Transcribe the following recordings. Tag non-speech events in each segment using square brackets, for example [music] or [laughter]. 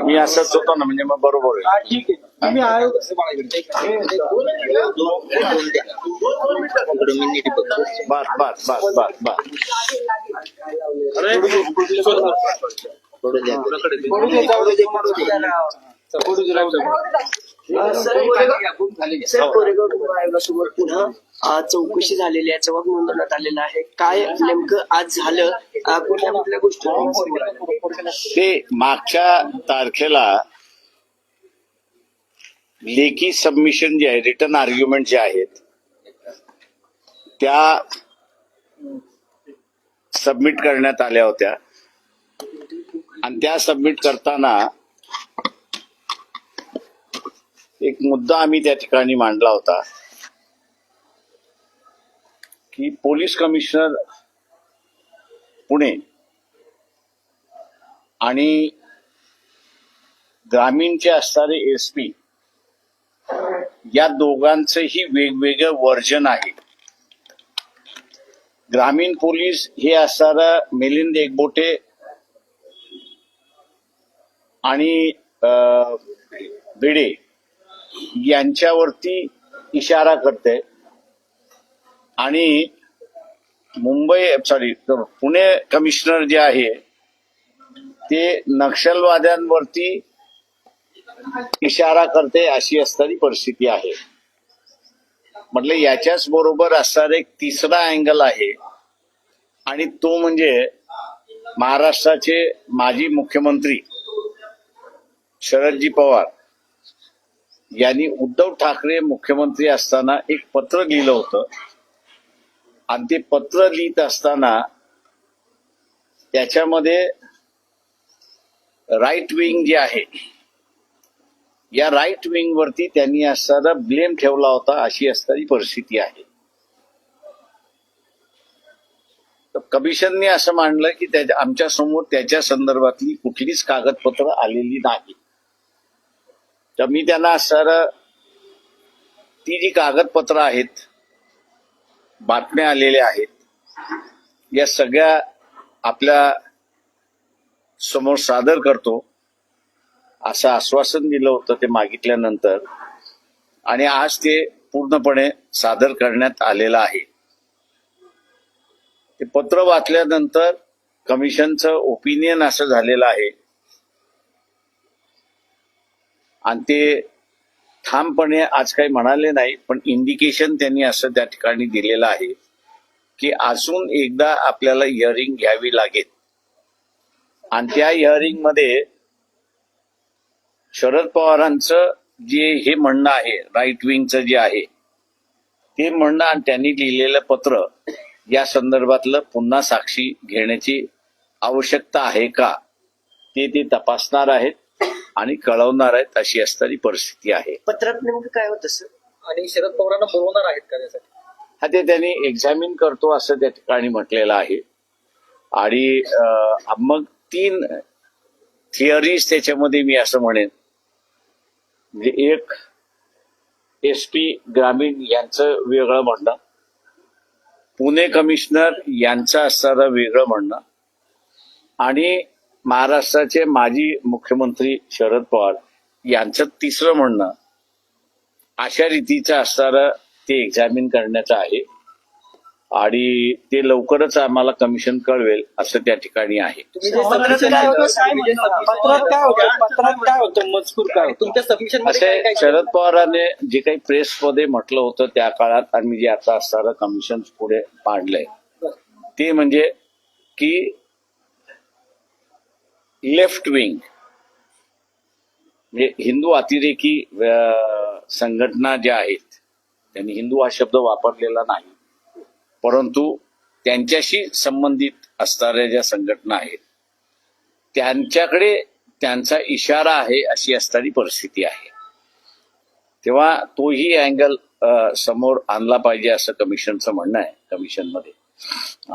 मी असंच होतो ना म्हणजे मग बरोबर आहे. ठीक आहे तुम्ही आयोग बस बस बस बस बस. अ, चौकशी झालेली आहे. जबाब नोंदवण्यात आलेला आहे. काय नेमकं आज झालं? कुठल्या कुठल्या गोष्टी ते मागच्या तारखेला लेखी सबमिशन जे आहे रिटर्न आर्ग्युमेंट जे आहेत त्या सबमिट करण्यात आल्या होत्या. आणि त्या सबमिट करताना एक मुद्दा आम्ही त्या ठिकाणी मांडला होता की पोलीस कमिशनर पुणे आणि ग्रामीणचे असणारे एस पी या दोघांचंही वेगवेगळं वर्जन आहे. ग्रामीण पोलीस हे असणारा मिलिंद एकबोटे आणि भिडे यांच्यावरती इशारा करते. आणि मुंबई सॉरी पुणे कमिशनर जे आहे ते नक्षलवाद्यांवरती इशारा करते अशी असणारी परिस्थिती आहे. म्हटलं याच्याच बरोबर असणारा एक तिसरा अँगल आहे. आणि तो म्हणजे महाराष्ट्राचे माजी मुख्यमंत्री शरदजी पवार. यांनी उद्धव ठाकरे मुख्यमंत्री असताना एक पत्र लिहिलं होतं. आणि ते पत्र लिहित असताना त्याच्यामध्ये राईट विंग जे आहे या राईट विंग वरती त्यांनी असताना ब्लेम ठेवला होता अशी असणारी परिस्थिती आहे. तर कमिशनने असं मांडलं की आमच्यासमोर त्याच्या संदर्भातली कुठलीच कागदपत्र आलेली नाही तर मी त्यांना सर ती जी कागदपत्र आहेत बातम्या आलेल्या आहेत या सगळ्या आपल्यासमोर सादर करतो. असं आश्वासन दिलं होतं ते मागितल्यानंतर. आणि आज ते पूर्णपणे सादर करण्यात आलेलं आहे. ते पत्र वाचल्यानंतर कमिशनचं ओपिनियन असं झालेलं आहे. आणि ते ठामपणे आज काही म्हणाले नाही पण इंडिकेशन त्यांनी असं त्या ठिकाणी दिलेलं आहे की अजून एकदा आपल्याला इयरिंग घ्यावी लागेल. आणि त्या हिअरिंगमध्ये शरद पवारांचं जे हे म्हणणं आहे राईट विंगचं जे आहे ते म्हणणं आणि त्यांनी लिहिलेलं पत्र या संदर्भातलं पुन्हा साक्षी घेण्याची आवश्यकता आहे का ते ते तपासणार आहेत. आणि कळवणार आहेत अशी असणारी परिस्थिती आहे. पत्रात नेमकं काय होतं सर? आणि शरद पवारांना बोलवणार आहेत का त्यासाठी? हा ते त्यांनी एक्झामिन करतो असं त्या ठिकाणी म्हटलेलं आहे. आणि मग तीन थिअरीज त्याच्यामध्ये मी असं म्हणेन. म्हणजे एक एस पी ग्रामीण यांचं वेगळं म्हणणं. पुणे कमिशनर यांचं असणारं वेगळं म्हणणं. आणि महाराष्ट्राचे माजी मुख्यमंत्री शरद पवार यांचं तिसरं म्हणणं अशा रीतीचं असणारं ते एक्झामिन करण्याचं आहे. आणि ते लवकरच आम्हाला कमिशन कळवेल असं त्या ठिकाणी आहे. मध्ये असे शरद पवारांनी जे काही प्रेसमध्ये म्हटलं होतं त्या काळात आणि मी जे आता असणारं कमिशन पुढे मांडलंय. ते म्हणजे की लेफ्ट विंग म्हणजे हिंदू अतिरेकी संघटना ज्या आहेत त्यांनी हिंदू हा शब्द वापरलेला नाही. परंतु त्यांच्याशी संबंधित असणाऱ्या ज्या संघटना आहेत त्यांच्याकडे त्यांचा इशारा आहे अशी असणारी परिस्थिती आहे. तेव्हा तोही अँगल समोर आणला पाहिजे असं कमिशनचं म्हणणं आहे कमिशनमध्ये.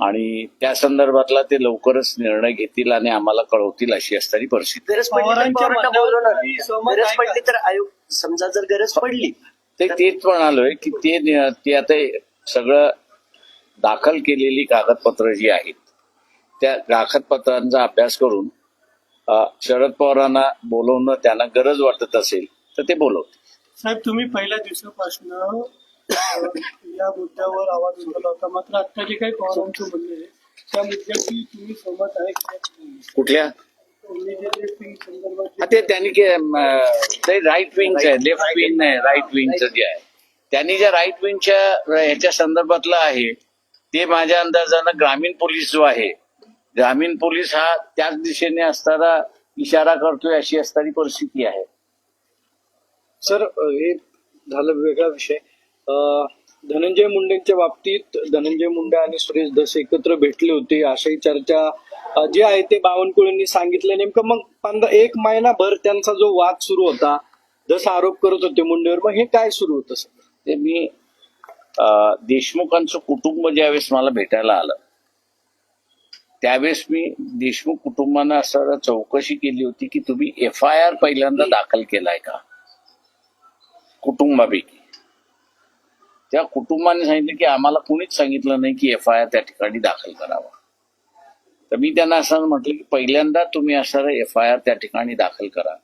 आणि त्या संदर्भातला ते लवकरच निर्णय घेतील आणि आम्हाला कळवतील अशी असणारी परिस्थिती. गरज पडली तर गरज? पडली आयोग समजा जर गरज पडली ते तेच म्हणालोय की ते आता सगळं दाखल केलेली कागदपत्र जी आहेत त्या कागदपत्रांचा अभ्यास करून शरद पवारांना बोलवणं त्यांना गरज वाटत असेल तर ते बोलवतील. साहेब तुम्ही पहिल्या दिवसापासून या मुद्द्यावर आवाज उठवला होता. मात्र आता जे काही पवारांचं म्हणणं आहे त्या मुद्द्याशी तुम्ही सहमत आहे? कुठल्या? ते त्यांनी ते राईट विंगचं आहे लेफ्ट विंग नाही राईट विंगचं जे आहे. त्यांनी ज्या राईट विंगच्या ह्याच्या संदर्भातलं आहे ते माझ्या अंदाजानं ग्रामीण पोलीस जो आहे ग्रामीण पोलीस हा त्याच दिशेने असताना इशारा करतोय अशी असणारी परिस्थिती आहे. सर हे झालं वेगळा विषय. धनंजय मुंडेंच्या बाबतीत धनंजय मुंडे आणि सुरेश धस एकत्र भेटले होते. अशाही चर्चा जे आहे ते बावनकुळेंनी सांगितलं. नेमकं मग पंधरा एक महिनाभर त्यांचा जो वाद सुरू होता जसं आरोप करत होते मुंडेवर. मग हे काय सुरू होतं सर? ते मी देशमुखांचं कुटुंब ज्यावेळेस मला भेटायला आलं त्यावेळेस मी देशमुख कुटुंबानं असं चौकशी केली होती की तुम्ही एफ आय आर पहिल्यांदा दाखल केलाय का? कुटुंबापैकी. त्या कुटुंबाने सांगितलं की आम्हाला कुणीच सांगितलं नाही की एफ आय आर त्या ठिकाणी दाखल करावा. तर मी त्यांना असं म्हटलं की पहिल्यांदा तुम्ही असं एफ आय आर त्या ठिकाणी दाखल करा.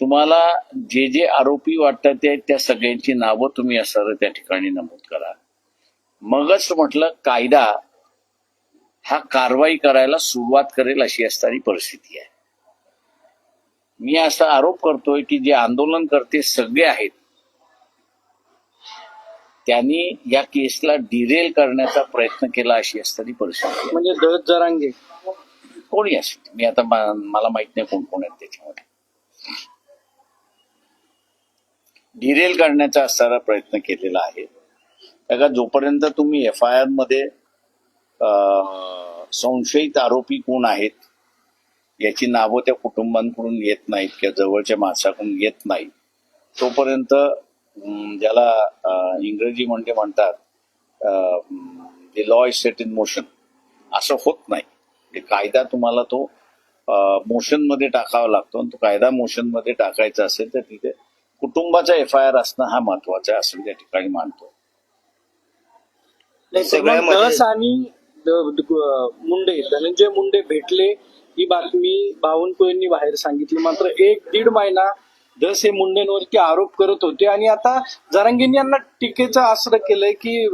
तुम्हाला जे जे आरोपी वाटतात ते त्या सगळ्यांची नावं तुम्ही असणार त्या ठिकाणी नमूद करा. मगच म्हटलं कायदा हा कारवाई करायला सुरुवात करेल अशी असणारी परिस्थिती आहे. मी असा आरोप करतोय की जे आंदोलन करते सगळे आहेत त्यांनी या केसला डिरेल करण्याचा प्रयत्न केला अशी असणारी परिस्थिती. म्हणजे दहत जरांगे. कोणी असेल? मी आता मला माहीत नाही कोण कोण आहेत त्याच्यामध्ये. डिरेल करण्याचा असणारा प्रयत्न केलेला आहे. का जोपर्यंत तुम्ही एफ आय आरमध्ये संशयित आरोपी कोण आहेत याची नावं त्या कुटुंबांकडून येत नाहीत किंवा जवळच्या माणसाकडून येत नाहीत तोपर्यंत ज्याला इंग्रजी म्हणजे म्हणतात the law is set in motion असं होत नाही. कायदा तुम्हाला तो मोशनमध्ये टाकावा लागतो आणि तो कायदा मोशनमध्ये टाकायचा असेल तर तिथे कुटुंबाचा एफ आय आर असणं हा महत्त्वाचा आहे असं त्या ठिकाणी मानतो. आणि मुंडे धनंजय मुंडे भेटले ही बातमी बावनकुळेंनी बाहेर सांगितली. मात्र एक दीड महिना धस हे मुंडेंवरती आरोप करत होते आणि आता जरांगींनी यांना टीकेचं आश्रय केलंय की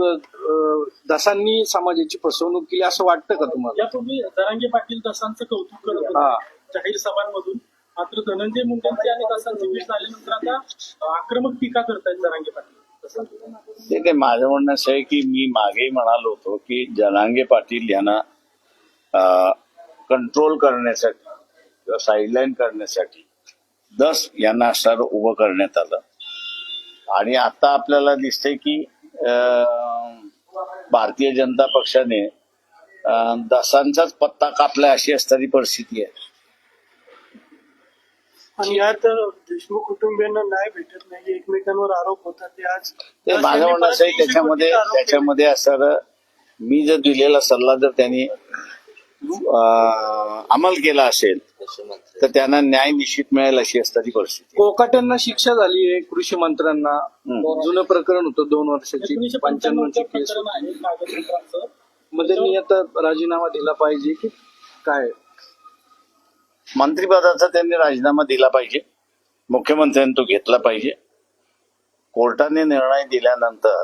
धसांनी समाजाची फसवणूक केली असं वाटतं का तुम्हाला? यापूर्वी जरांगे पाटील दसांचं कौतुक करत हा. होते जाहीर सभांमधून. मात्र धनंजय मुंडेंची आणि दसांची भेट झाल्यानंतर आता आक्रमक टीका करतायत जरांगे पाटील. ते ते माझं म्हणणं असं आहे की मी मागेही म्हणालो होतो की जनांगे पाटील यांना कंट्रोल करण्यासाठी किंवा साईडलाईन करण्यासाठी दस यांना असं उभं करण्यात आलं. आणि आता आपल्याला दिसतंय की भारतीय जनता पक्षाने दसांचाच पत्ता कापला अशी असणारी परिस्थिती आहे. आणि यात देशमुख कुटुंबियांना न्याय भेटत नाही एकमेकांवर आरोप होतात. ते आज ते माझं म्हणणं असं त्याच्यामध्ये त्याच्यामध्ये असं मी जर दिलेला सल्ला जर त्यांनी अंमल केला असेल तर त्यांना न्याय निश्चित मिळेल अशी असणारी परिस्थिती. कोकाट्यांना शिक्षा झाली आहे कृषी मंत्र्यांना. जुनं प्रकरण होतं दोन वर्षाची पंच्याण्णवची केस. मग त्यांनी आता राजीनामा दिला पाहिजे की काय? मंत्रिपदाचा त्यांनी राजीनामा दिला पाहिजे. मुख्यमंत्र्यांनी तो घेतला पाहिजे. कोर्टाने निर्णय दिल्यानंतर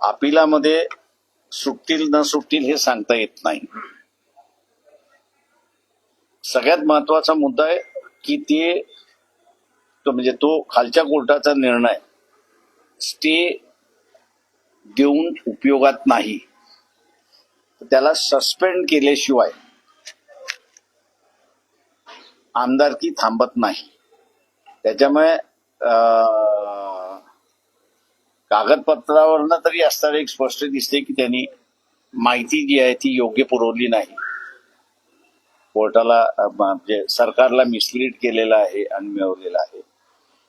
अपिलामध्ये सुटतील न सुटतील हे सांगता येत नाही. सगळ्यात महत्त्वाचा मुद्दा आहे की ते तो म्हणजे तो खालच्या कोर्टाचा निर्णय स्टे देऊन उपयोगात नाही. त्याला सस्पेंड केल्याशिवाय आमदारकी थांबत नाही. त्याच्यामुळे कागदपत्रावरनं तरी असताना एक स्पष्ट दिसते की त्यांनी माहिती जी आहे ती योग्य पुरवली नाही. कोर्टाला म्हणजे सरकारला मिसलीड केलेलं आहे आणि मिळवलेलं आहे.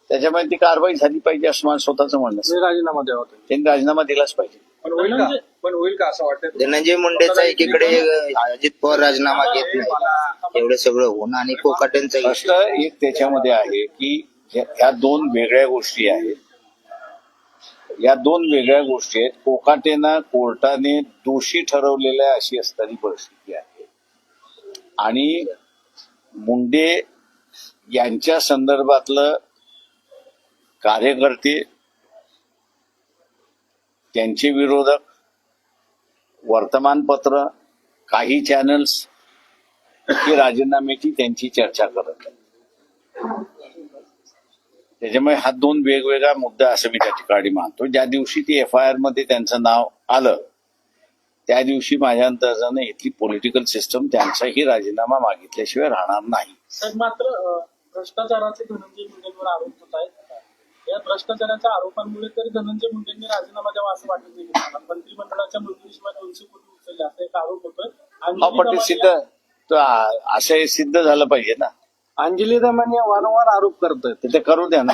त्याच्यामुळे ती कारवाई झाली पाहिजे असं माझं स्वतःच म्हणणं आहे. राजीनामा द्यावा त्यांनी. राजीनामा दिलाच पाहिजे. पण होईल का पण होईल का असं वाटतं धनंजय मुंडेचा एकीकडे अजित पवार राजीनामा घेत नाही. एवढं सगळं होऊन आणि कोकाटेंचा प्रश्न एक त्याच्यामध्ये आहे की ह्या दोन वेगळ्या गोष्टी आहेत. या दोन वेगळ्या गोष्टी आहेत. कोकाटेना कोर्टाने दोषी ठरवलेल्या आहे अशी असणारी परिस्थिती आहे. आणि मुंडे यांच्या संदर्भातलं कार्यकर्ते त्यांचे विरोधक वर्तमानपत्र काही चॅनल्स ही राजीनाम्याची त्यांची चर्चा करत त्याच्यामुळे हा दोन वेगवेगळा मुद्दा असं मी त्या ठिकाणी मानतो. ज्या दिवशी ती एफ आय आरमध्ये त्यांचं नाव आलं त्या दिवशी माझ्या अंदाजानं इथली पॉलिटिकल सिस्टम त्यांचाही राजीनामा मागितल्याशिवाय राहणार नाही. तर मात्र भ्रष्टाचाराचे धनंजय मुंडेंवर आरोप होत आहेत. या भ्रष्टाचाराच्या आरोपांमुळे तरी धनंजय मुंडेंनी राजीनामा द्यावा असं वाटत नाही? मंत्रिमंडळाच्या मंजुरीशिवाय दोनशे कोटी उचलले असा एक आरोप होतोय. हा पण ते अंजली सिद्ध असं हे सिद्ध झालं पाहिजे ना. अंजली दमानी वारंवार आरोप करतात तर ते करू द्या ना.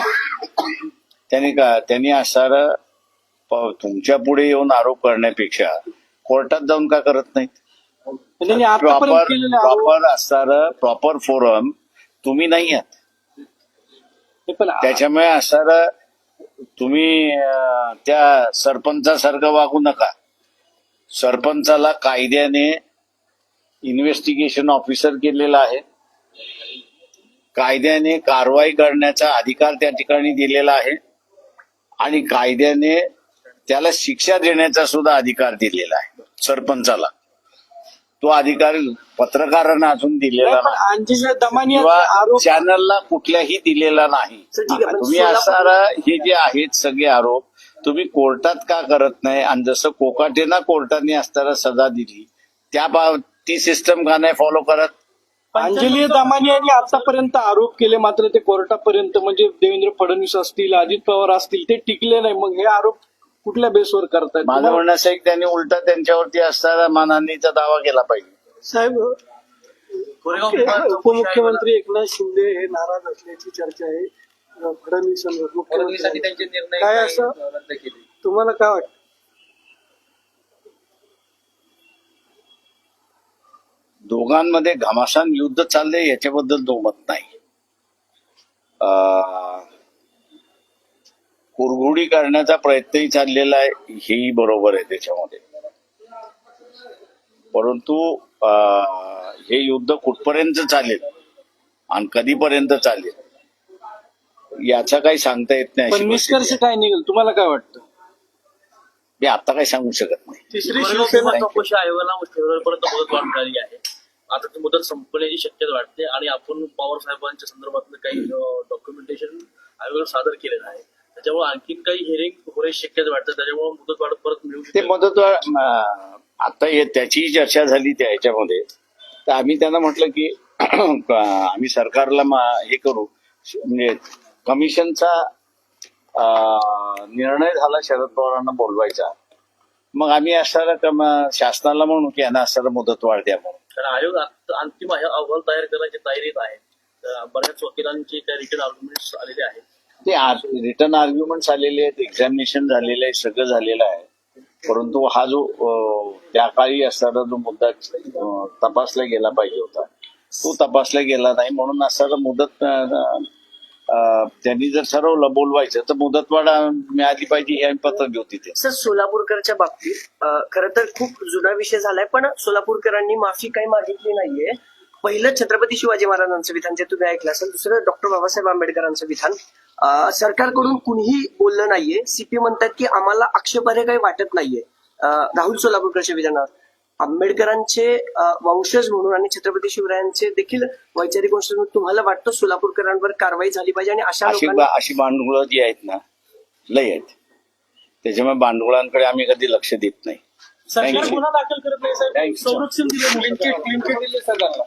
त्यांनी का त्यांनी असणार तुमच्यापुढे येऊन आरोप करण्यापेक्षा कोर्टात जाऊन का करत नाहीत? प्रॉपर प्रॉपर असणार प्रॉपर फोरम तुम्ही नाही आहात. त्याच्यामुळे असणार तुम्ही त्या सरपंचासारखं वागू नका. सरपंचाला कायद्याने इन्व्हेस्टिगेशन ऑफिसर केलेला आहे. कायद्याने कारवाई करण्याचा अधिकार त्या ठिकाणी दिलेला आहे. आणि कायद्याने त्याला शिक्षा देण्याचा सुद्धा अधिकार दिलेला आहे. सरपंचाला. तो अधिकार पत्रकारांना अजून दिलेला नाही, किंवा चॅनलला कुठल्याही दिलेला नाही. तुम्ही असणारा हे जे आहेत सगळे आरोप तुम्ही कोर्टात का करत नाही? आणि जसं कोकाटेना कोर्टाने असताना सजा दिली त्या ती सिस्टम का नाही फॉलो करत? अंजली दमानी यांनी आतापर्यंत आरोप केले मात्र ते कोर्टापर्यंत म्हणजे देवेंद्र फडणवीस असतील अजित पवार असतील ते टिकले नाही. मग हे आरोप कुठल्या बेसवर करतायत माझं म्हणणं असं आहे की त्यांनी उलटा त्यांच्यावरती असणारा मानहानीचा दावा केला पाहिजे. साहेब उपमुख्यमंत्री एकनाथ शिंदे हे नाराज असल्याची चर्चा आहे. अं, फडणवीसांवर फडणवीसांनी मुख्यमंत्री त्यांचे निर्णय काय असं? अं, रद्द केले? तुम्हाला काय वाटतं? दोघांमध्ये घमासान युद्ध चाललंय याच्याबद्दल दोमत नाही. कुरघोडी करण्याचा प्रयत्नही चाललेला आहे हेही बरोबर आहे त्याच्यामध्ये. परंतु हे युद्ध कुठपर्यंत चालेल आणि कधीपर्यंत चालेल याचा काही सांगता येत नाही निष्कर्ष काय निघेल? तुम्हाला काय वाटतं. मी आता काही सांगू शकत नाही. तिसरी शिवसेना आयोगाला फेब्रुवारीपर्यंत मुदत वाढ मिळाली आहे. आता ती मुदत संपण्याची शक्यता वाटते आणि आपण पवार साहेबांच्या संदर्भातलं काही डॉक्युमेंटेशन आयोगाला सादर केलेलं आहे. त्याच्यामुळे आणखीन काही हिअरिंग होण्याची शक्यता वाटते. त्याच्यामुळे मुदत वाढ परत मिळू ते शकते मदत आता हे त्याचीही चर्चा झाली त्या ह्याच्यामध्ये. तर आम्ही त्यांना म्हटलं की [clears throat] आम्ही सरकारला मा- हे करू. म्हणजे कमिशनचा निर्णय झाला शरद पवारांना बोलवायचा. मग आम्ही असणारा कम- शासनाला म्हणू की यांना असणारा मुदत वाढ द्या म्हणून. कारण आयोग आत- अंतिम अहवाल तयार करण्याची तयारीत आहे. तर बऱ्याच वकिलांचे काही रिटर्न आर्ग्युमेंट्स आलेले आहेत. ते रिटर्न आर्ग्युमेंट आलेले आहेत एक्झामिनेशन झालेलं आहे सगळं झालेलं आहे. परंतु हा जो त्या काळी असणारा जो मुद्दा तपासला गेला पाहिजे होता तो तपासला गेला नाही. म्हणून असणारा मुदत त्यांनी जर ठरवलं बोलवायचं तर मुदतवाढ मिळाली पाहिजे हे आम्ही पत्र घेऊ तिथे. सर सोलापूरकरच्या बाबतीत खर तर खूप जुना विषय झालाय पण सोलापूरकरांनी माफी काही मागितली नाहीये. पहिलं छत्रपती शिवाजी महाराजांचं विधान जे तुम्ही ऐकलं असेल दुसरं डॉक्टर बाबासाहेब आंबेडकरांचं विधान. सरकारकडून कुणीही बोललं नाहीये. सीपी म्हणतात की आम्हाला आक्षेपार्ह काही वाटत नाहीये. राहुल सोलापूरकरच्या विधानावर? आंबेडकरांचे वंशज म्हणून आणि छत्रपती शिवरायांचे देखील वैचारिक वंशज म्हणून तुम्हाला वाटतं सोलापूरकरांवर कारवाई झाली पाहिजे आणि अशा अशी लोकांना अशी भांडवळं जी आहेत ना लय आहेत. त्याच्यामुळे भांडवळांकडे आम्ही कधी लक्ष देत नाही. सरकार. गुन्हा दाखल करत नाही. संरक्षण दिलं क्लीन चिट क्लीन चिट दिली सरकारला